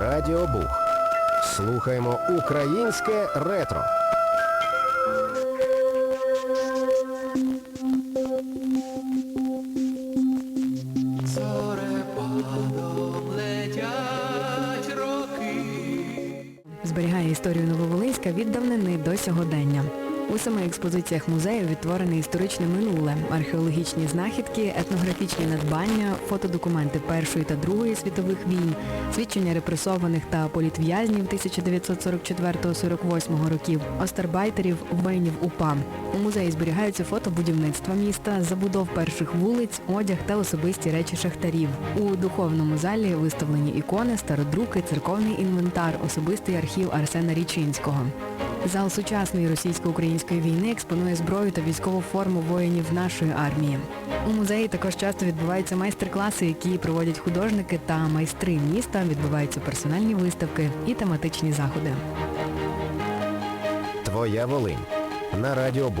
Радіо Буг. Слухаємо українське ретро. Зберігає історію Нововолинська від давнини до сьогодення. У семи експозиціях музею відтворене історичне минуле, археологічні знахідки, етнографічні надбання, фотодокументи Першої та Другої світових війн, свідчення репресованих та політв'язнів 1944-48 років, остарбайтерів, воїнів УПА. У музеї зберігаються фото будівництва міста, забудов перших вулиць, одяг та особисті речі шахтарів. У духовному залі виставлені ікони, стародруки, церковний інвентар, особистий архів Арсена Річинського. Зал сучасної російсько-української війни експонує зброю та військову форму воїнів нашої армії. У музеї також часто відбуваються майстер-класи, які проводять художники та майстри міста, відбуваються персональні виставки і тематичні заходи. Твоя Волинь. На Радіо.